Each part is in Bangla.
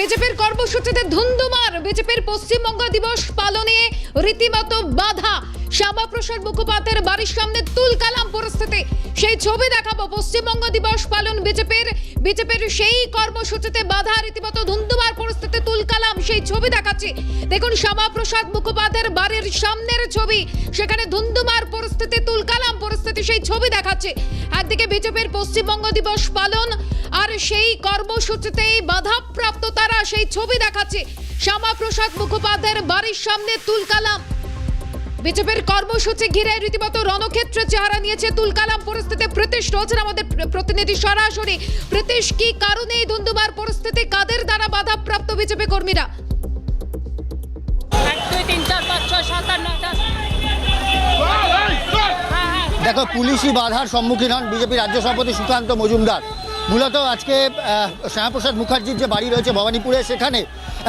বিজেপির কর্মসূচিতে ধুন্ধুমার বিজেপির পশ্চিমবঙ্গ দিবস পালনে রীতিমতো বাধা। শ্যামাপ্রসাদ মুখোপাধ্যায়ের বাড়ির সামনে তুলকালাম পরিস্থিতি। সেই ছবি দেখাবো। পশ্চিমবঙ্গ দিবস পালন বিজেপির বিজেপির সেই কর্মসূচিতে বাধা রীতিমতো ধুন্ধুমার পরিস্থিতি তুলকালাম। সেই ছবি দেখাচ্ছি। দেখুন শ্যামাপ্রসাদ মুখোপাধ্যায়ের বাড়ির সামনের ছবি। সেখানে ধুন্ধুমার পরিস্থিতি, তুলকালাম পরিস্থিতি সেই ছবি দেখাচ্ছে। একদিকে বিজেপির পশ্চিমবঙ্গ দিবস পালন আর সেই কর্মসূচিতেই বাধাপ্রাপ্ত তারা সেই ছবি দেখাচ্ছে। শ্যামাপ্রসাদ মুখোপাধ্যায়ের বাড়ির সামনে তুলকালাম। বিজেপির কর্মসূচি ঘিরে রীতিমতো রণক্ষেত্রে চেহারা নিয়েছে তুলকালাম পরিস্থিতি। প্রতীশ রয়েছেন আমাদের প্রতিনিধি সরাসরি। প্রতীশ কি কারণে এই ধুন্ধুমার পরিস্থিতি? কাদের দ্বারা বাধাপ্রাপ্ত বিজেপি কর্মীরা? দেখো পুলিশি বাধার সম্মুখীন হন বিজেপি রাজ্য সভাপতি সুকান্ত মজুমদার। মূলত আজকে শ্যামাপ্রসাদ মুখার্জির যে বাড়ি রয়েছে ভবানীপুরে সেখানে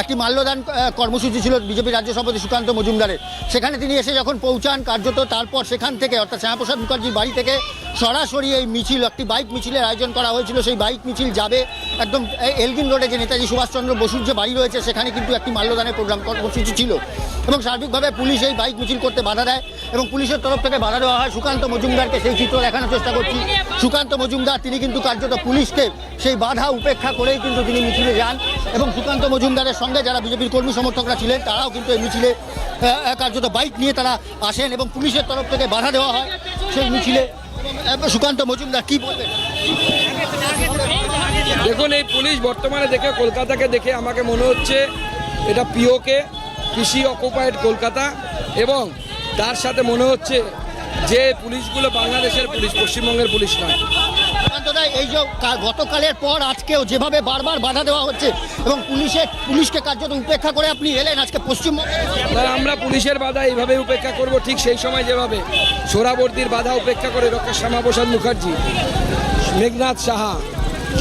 একটি মাল্যদান কর্মসূচি ছিল বিজেপি রাজ্য সভাপতি সুকান্ত মজুমদারের। সেখানে তিনি এসে যখন পৌঁছান কার্যত, তারপর সেখান থেকে অর্থাৎ শ্যামাপ্রসাদ মুখার্জির বাড়ি থেকে সরাসরি এই মিছিল, একটি বাইক মিছিলের আয়োজন করা হয়েছিল। সেই বাইক মিছিল যাবে একদম এলগিন রোডে যে নেতাজি সুভাষচন্দ্র বসুর যে বাড়ি রয়েছে, সেখানে কিন্তু একটি মাল্যদানের প্রোগ্রাম কর্মসূচি ছিল। এবং সার্বিকভাবে পুলিশ এই বাইক মিছিল করতে বাধা দেয় এবং পুলিশের তরফ থেকে বাধা দেওয়া হয় সুকান্ত মজুমদারকে। সেই চিত্র দেখানোর চেষ্টা করছি। সুকান্ত মজুমদার, তিনি কিন্তু কার্যত পুলিশকে সেই বাধা উপেক্ষা করেই কিন্তু তিনি মিছিলে যান। এবং সুকান্ত মজুমদারের সঙ্গে যারা বিজেপির কর্মী সমর্থকরা ছিলেন, তারাও কিন্তু এই মিছিলে কার্যত বাইক নিয়ে তারা আসেন এবং পুলিশের তরফ থেকে বাধা দেওয়া হয় সেই মিছিলে। সুকান্ত মজুমদার কি বলবেন দেখুন, এই পুলিশ বর্তমানে দেখে কলকাতাকে দেখে আমাকে মনে হচ্ছে এটা পিওকে কৃষি অকুপায়েড কলকাতা, এবং তার সাথে মনে হচ্ছে যে পুলিশগুলো বাংলাদেশের পুলিশ পশ্চিমবঙ্গের পুলিশ নয়। এই যে গতকালের পর আজকেও যেভাবে বারবার বাধা দেওয়া হচ্ছে এবং পুলিশের পুলিশকে কার্যত উপেক্ষা করে আপনি এলেন আজকে পশ্চিমবঙ্গে। আমরা পুলিশের বাধা এইভাবে উপেক্ষা করব ঠিক সেই সময় যেভাবে সোরাবর্তীর বাধা উপেক্ষা করে ডক্টর শ্যামাপ্রসাদ মুখার্জি মেঘনাথ সাহা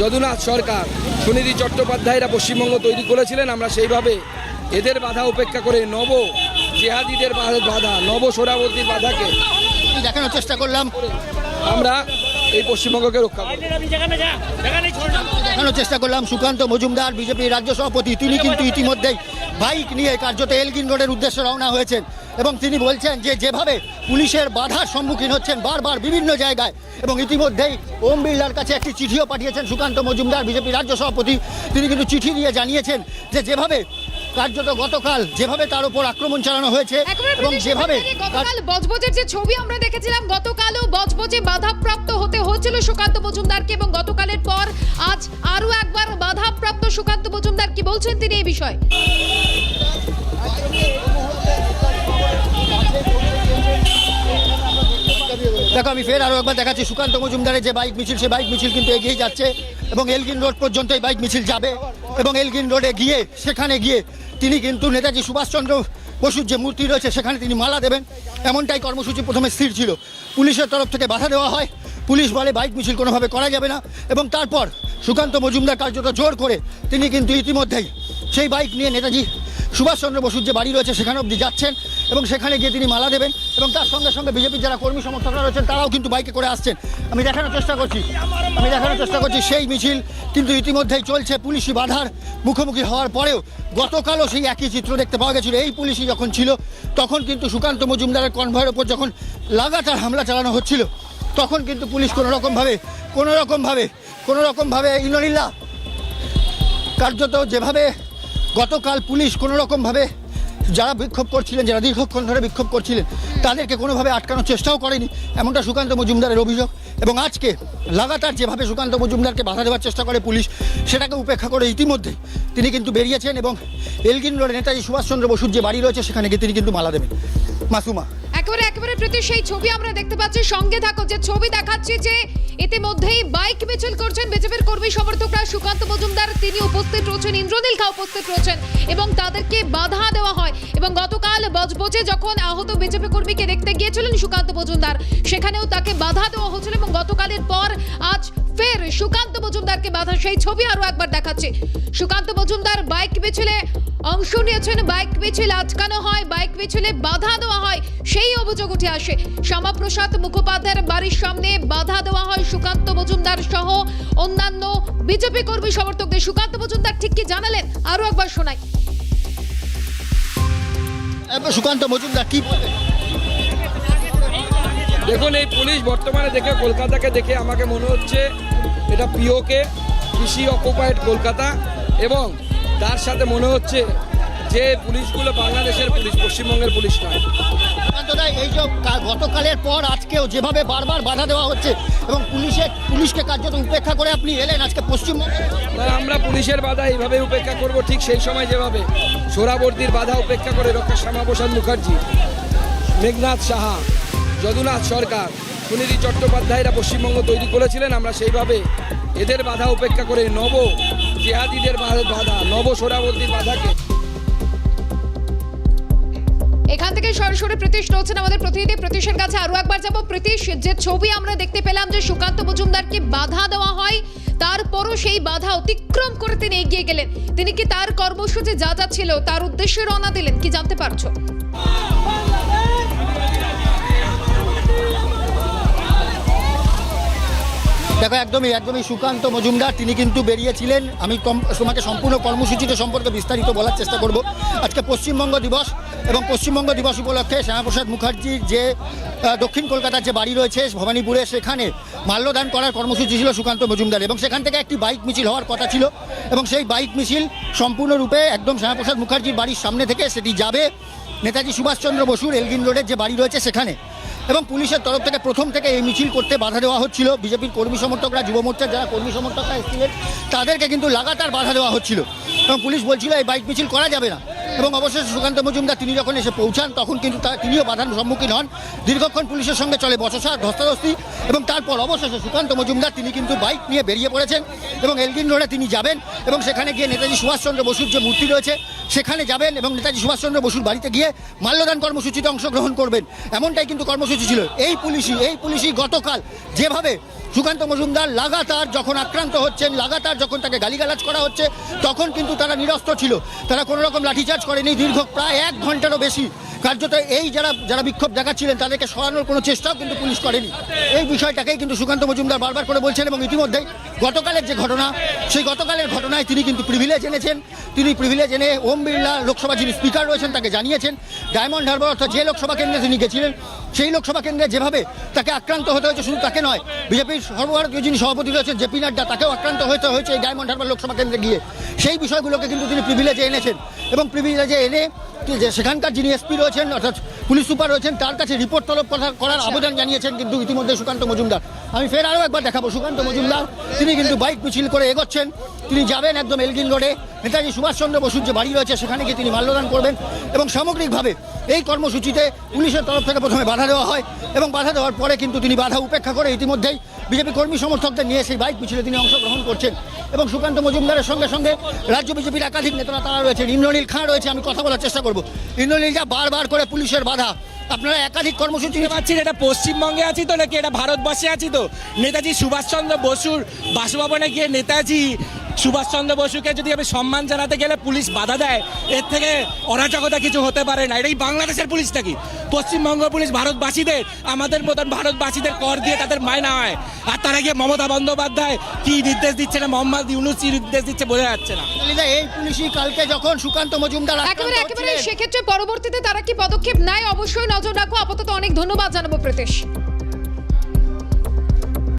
যদুনাথ সরকার সুনীতি চট্টোপাধ্যায়রা পশ্চিমবঙ্গ তৈরি করেছিলেন আমরা সেইভাবে এদের বাধা উপেক্ষা করে নব জেহাদিদের বাধা নব সোরাবর্তীর বাধাকে দেখানোর চেষ্টা করলাম। আমরা এই পশ্চিমবঙ্গকে রক্ষা দেখানোর চেষ্টা করলাম। সুকান্ত মজুমদার বিজেপি রাজ্য সভাপতি তিনি কিন্তু ইতিমধ্যেই বাইক নিয়ে কার্যত এলগিন রোডের উদ্দেশ্যে রওনা হয়েছেন এবং তিনি বলছেন যে যেভাবে পুলিশের বাধার সম্মুখীন হচ্ছেন বারবার বিভিন্ন জায়গায় এবং ইতিমধ্যেই ওম বিড়লার কাছে একটি চিঠিও পাঠিয়েছেন সুকান্ত মজুমদার বিজেপি রাজ্য সভাপতি। তিনি কিন্তু চিঠি দিয়ে জানিয়েছেন যে যেভাবে কার্যত গতকাল যেভাবে তার উপর আক্রমণ চালানো হয়েছে এবং যেভাবে গতকাল বজবজের যে ছবি আমরা দেখেছিলাম গতকালও বজবজে বাধাপ্রাপ্ত হতে হয়েছিল সুকান্ত মজুমদারকে এবং গতকালের পর আজ আরও একবার বাধাপ্রাপ্ত সুকান্ত মজুমদার। কি বলছেন তিনি এই বিষয়ে? দেখো আমি ফের আরও একবার দেখাচ্ছি সুকান্ত মজুমদারের যে বাইক মিছিল সে বাইক মিছিল কিন্তু এগিয়ে যাচ্ছে এবং এলগিন রোড পর্যন্ত এই বাইক মিছিল যাবে। এবং এলগিন রোডে গিয়ে, সেখানে গিয়ে তিনি কিন্তু নেতাজি সুভাষচন্দ্র বসুর যে মূর্তি রয়েছে, সেখানে তিনি মালা দেবেন। এমনটাই কর্মসূচি প্রথমে স্থির ছিল। পুলিশের তরফ থেকে বাধা দেওয়া হয়। পুলিশ বলে, বাইক মিছিল কোনোভাবে করা যাবে না। এবং তারপর সুকান্ত মজুমদার কার্যত জোর করে তিনি কিন্তু ইতিমধ্যেই সেই বাইক নিয়ে নেতাজি সুভাষচন্দ্র বসুর যে বাড়ি রয়েছে, সেখানে অবধি যাচ্ছেন। এবং সেখানে গিয়ে তিনি মালা দেবেন এবং তার সঙ্গে সঙ্গে বিজেপির যারা কর্মী সমর্থকরা রয়েছেন, তারাও কিন্তু বাইকে করে আসছেন। আমি দেখানোর চেষ্টা করছি। আমি দেখানোর চেষ্টা করছি সেই মিছিল, কিন্তু ইতিমধ্যেই চলছে পুলিশি বাধার মুখোমুখি হওয়ার পরেও গতকালও সেই একই চিত্র দেখতে পাওয়া গেছিল। এই পুলিশই যখন ছিল, তখন কিন্তু সুকান্ত মজুমদারের কনভয়ের ওপর যখন লাগাতার হামলা চালানো হচ্ছিল, তখন কিন্তু পুলিশ কোনো রকমভাবে কোনো রকমভাবে কোনো রকমভাবে ইনলিল্লা কার্যত যেভাবে গতকাল পুলিশ কোনো রকমভাবে যারা বিক্ষোভ করছিলেন, যারা দীর্ঘক্ষণ ধরে বিক্ষোভ করছিলেন, তাদেরকে কোনোভাবে আটকানোর চেষ্টাও করেনি, এমনটা সুকান্ত মজুমদারের অভিযোগ। এবং আজকে লাগাতার যেভাবে সুকান্ত মজুমদারকে বাধা দেওয়ার চেষ্টা করে পুলিশ, সেটাকে উপেক্ষা করে ইতিমধ্যে তিনি কিন্তু বেরিয়েছেন এবং এলগিন নেতাজি সুভাষচন্দ্র বসুর যে বাড়ি রয়েছে, সেখানে গিয়ে তিনি কিন্তু মালা দেবেন। মাসুমা। একেবারে প্রতি সেই ছবি আমরা দেখতে পাচ্ছি। সঙ্গে থাকো, যে ছবি দেখাচ্ছি যে ইতিমধ্যেই বাইক মিছিল করছেন বিজেপির কর্মী সমর্থকরা সুকান্ত মজুমদার। তিনি উপস্থিত রয়েছেন, ইন্দ্রনীল খা উপস্থিত রয়েছেন এবং তাদেরকে বাধা দেওয়া হয়। এবং গতকাল বজবজে যখন আহত বিজেপি কর্মীকে দেখতে গিয়েছিলেন সুকান্ত মজুমদার, সেখানেও তাকে বাধা দেওয়া হয়েছিল এবং গতকালের পর আজ ফের সুকান্ত মজুমদারকে বাধা। সেই ছবি আরও একবার দেখাচ্ছে। সুকান্ত মজুমদার বাইক মিছিলে অংশ নিয়েছেন, বাইক মিছিল আটকানো হয়, বাইক মিছিলে বাধা দেওয়া হয়, সেই অভিযোগ উঠে আসে। শ্যামাপ্রসাদ মুখোপাধ্যায়ের বাড়ির সামনে বাধা দেওয়া হয় সুকান্ত মজুমদার সহ অন্যান্য বিজেপি কর্মী সমর্থকদের। সুকান্ত মজুমদার ঠিক কি জানালেন? আরও একবার শোনাই। সুকান্ত মজুমদার কি বলবেন? দেখুন এই পুলিশ বর্তমানে দেখে কলকাতাকে দেখে আমাকে মনে হচ্ছে এটা পিওকে কৃষি অকুপাইড কলকাতা এবং তার সাথে মনে হচ্ছে যে পুলিশগুলো বাংলাদেশের পুলিশ পশ্চিমবঙ্গের পুলিশ নয়। সুকান্ত দা এই যে গতকালের পর আজকেও যেভাবে বারবার বাধা দেওয়া হচ্ছে এবং পুলিশের পুলিশকে কার্যত উপেক্ষা করে আপনি এলেন আজকে পশ্চিমবঙ্গে? আমরা পুলিশের বাধা এইভাবে উপেক্ষা করব ঠিক সেই সময় যেভাবে সোরাবর্তীর বাধা উপেক্ষা করে ডক্টর শ্যামাপ্রসাদ মুখার্জি মেঘনাথ সাহা যদুনাথ সরকার, সুনীতি চট্টোপাধ্যায়রা পশ্চিমবঙ্গ তৈরি করেছিলেন, আমরা সেইভাবে এদের বাধা উপেক্ষা করে নব জেহাদিদের বাধা, নব সোরাবর্তীর বাধাকে। এখান থেকে সরাসরি প্রতীশ রয়েছেন আমাদের প্রতিনিধি। প্রতীশের কাছে আরও একবার যাব। প্রতীশ, যে ছবি আমরা দেখতে পেলাম যে সুকান্ত মজুমদারকে বাধা দেওয়া হয়, তারপরও সেই বাধা অতিক্রম করে তিনি এগিয়ে গেলেন। তিনি কি তার কর্মসূচি যা যা ছিল, তার উদ্দেশ্যে রওনা দিলেন, কি জানতে পারছ? দেখো, একদমই একদমই সুকান্ত মজুমদার, তিনি কিন্তু বেরিয়েছিলেন। আমি তোমাকে সম্পূর্ণ কর্মসূচিটা সম্পর্কে বিস্তারিত বলার চেষ্টা করব। আজকে পশ্চিমবঙ্গ দিবস এবং পশ্চিমবঙ্গ দিবস উপলক্ষে শ্যামাপ্রসাদ মুখার্জির যে দক্ষিণ কলকাতার যে বাড়ি রয়েছে, ভবানীপুরে, সেখানে মাল্যদান করার কর্মসূচি ছিল সুকান্ত মজুমদার এবং সেখান থেকে একটি বাইক মিছিল হওয়ার কথা ছিল এবং সেই বাইক মিছিল সম্পূর্ণরূপে একদম শ্যামাপ্রসাদ মুখার্জির বাড়ির সামনে থেকে সেটি যাবে। নেতাজি সুভাষচন্দ্র বসুর এলগিন রোডের যে বাড়ি রয়েছে সেখানে। এবং পুলিশের তরফ থেকে প্রথম থেকে এই মিছিল করতে বাধা দেওয়া হচ্ছিল। বিজেপির কর্মী সমর্থকরা, যুব মোর্চার যারা কর্মী সমর্থকরা এসেছিলেন, তাদেরকে কিন্তু লাগাতার বাধা দেওয়া হচ্ছিল। এবং পুলিশ বলছিল, এই বাইক মিছিল করা যাবে না। এবং অবশেষে সুকান্ত মজুমদার, তিনি যখন এসে পৌঁছান, তখন কিন্তু তা তিনিও বাধার সম্মুখীন হন। দীর্ঘক্ষণ পুলিশের সঙ্গে চলে বচসা ধস্তাধস্তি এবং তারপর অবশেষে সুকান্ত মজুমদার, তিনি কিন্তু বাইক নিয়ে বেরিয়ে পড়েছেন এবং এলগিন রোডে তিনি যাবেন। এবং সেখানে গিয়ে নেতাজি সুভাষচন্দ্র বসুর যে মূর্তি রয়েছে, সেখানে যাবেন এবং নেতাজি সুভাষচন্দ্র বসুর বাড়িতে গিয়ে মাল্যদান কর্মসূচিতে অংশগ্রহণ করবেন। এমনটাই কিন্তু কর্মসূচি ছিল। এই পুলিশই এই পুলিশই গতকাল যেভাবে সুকান্ত মজুমদার লাগাতার যখন আক্রান্ত হচ্ছেন, লাগাতার যখন তাকে গালিগালাজ করা হচ্ছে, তখন কিন্তু তারা নিরস্ত ছিল। তারা কোনো রকম লাঠিচার্জ করেনি। দীর্ঘ প্রায় এক ঘন্টারও বেশি কার্যত এই যারা যারা বিক্ষোভ দেখাচ্ছিলেন তাদেরকে সরানোর কোনো চেষ্টাও কিন্তু পুলিশ করেনি। এই বিষয়টাকেই কিন্তু সুকান্ত মজুমদার বারবার করে বলছেন এবং ইতিমধ্যেই গতকালের যে ঘটনা, সেই গতকালের ঘটনায় তিনি কিন্তু প্রিভিলেজ এনেছেন। তিনি প্রিভিলেজ এনে ওম বিড়লা লোকসভা যিনি স্পিকার রয়েছেন তাকে জানিয়েছেন। ডায়মন্ড হারবার অর্থাৎ যে লোকসভা কেন্দ্রে তিনি গেছিলেন, সেই লোকসভা কেন্দ্রে যেভাবে তাকে আক্রান্ত হতে হয়েছে শুধু তাকে নয়, বিজেপির সর্বভারতীয় যিনি সভাপতি রয়েছেন জেপি নাড্ডা, তাকেও আক্রান্ত হতে হয়েছে এই ডায়মন্ড হারবার লোকসভা কেন্দ্রে গিয়ে। সেই বিষয়গুলোকে কিন্তু তিনি প্রিভিলেজে এনেছেন। এবং প্রিভিলেজে এনে যে সেখানকার যিনি এসপি রয়েছেন অর্থাৎ পুলিশ সুপার রয়েছেন তার কাছে রিপোর্ট তলব করা- করার আবেদন জানিয়েছেন কিন্তু ইতিমধ্যে সুকান্ত মজুমদার। আমি ফের আরও একবার দেখাবো সুকান্ত মজুমদার। তিনি কিন্তু বাইক মিছিল করে এগোচ্ছেন। তিনি যাবেন একদম এলগিন রোডে। নেতাজি সুভাষচন্দ্র বসুর যে বাড়ি রয়েছে সেখানে গিয়ে তিনি মাল্যদান করবেন। এবং সামগ্রিকভাবে এই কর্মসূচিতে পুলিশের তরফ থেকে প্রথমে বাধা দেওয়া হয় এবং বাধা দেওয়ার পরে কিন্তু তিনি বাধা উপেক্ষা করে ইতিমধ্যেই বিজেপি কর্মী সমর্থকদের নিয়ে সেই বাইক মিছিলে তিনি অংশগ্রহণ করছেন। এবং সুকান্ত মজুমদারের সঙ্গে সঙ্গে রাজ্য বিজেপির একাধিক নেতারা তারা রয়েছেন। ইন্দ্রনীল খাঁ রয়েছে, আমি কথা বলার চেষ্টা করব। ইন্দ্রনীল যা বারবার করে পুলিশের বাধা, আপনারা একাধিক কর্মসূচি পারছি এটা পশ্চিমবঙ্গে আছি তো নাকি? এটা ভারতবর্ষে আছি তো? নেতাজি সুভাষচন্দ্র বসুর বাসভবনে গিয়ে নেতাজি সুভাষচন্দ্র বসুকে যদি আমি সম্মান জানাতে গেলে পুলিশ বাধা দেয় এর থেকে অরাজকতা কিছু হতে পারে না। এটাই বাংলাদেশের পুলিশ নাকি পশ্চিমবঙ্গ পুলিশ ভারতবাসীদের আমাদের মতন ভারতবাসীদের কর দিয়ে তাদের মায়না হয়। আর তারা গিয়ে মমতা বন্দ্যোপাধ্যায় কি নির্দেশ দিচ্ছে না মোহাম্মদ ইউনুস কি নির্দেশ দিচ্ছে বোঝা যাচ্ছে না। এই পুলিশই কালকে যখন সুকান্ত মজুমদার একেবারে একেবারে সেক্ষেত্রে পরবর্তীতে তারা কি পদক্ষেপ নেয়? অবশ্যই নজর রাখো। আপাতত অনেক ধন্যবাদ জানাব প্রতীশ।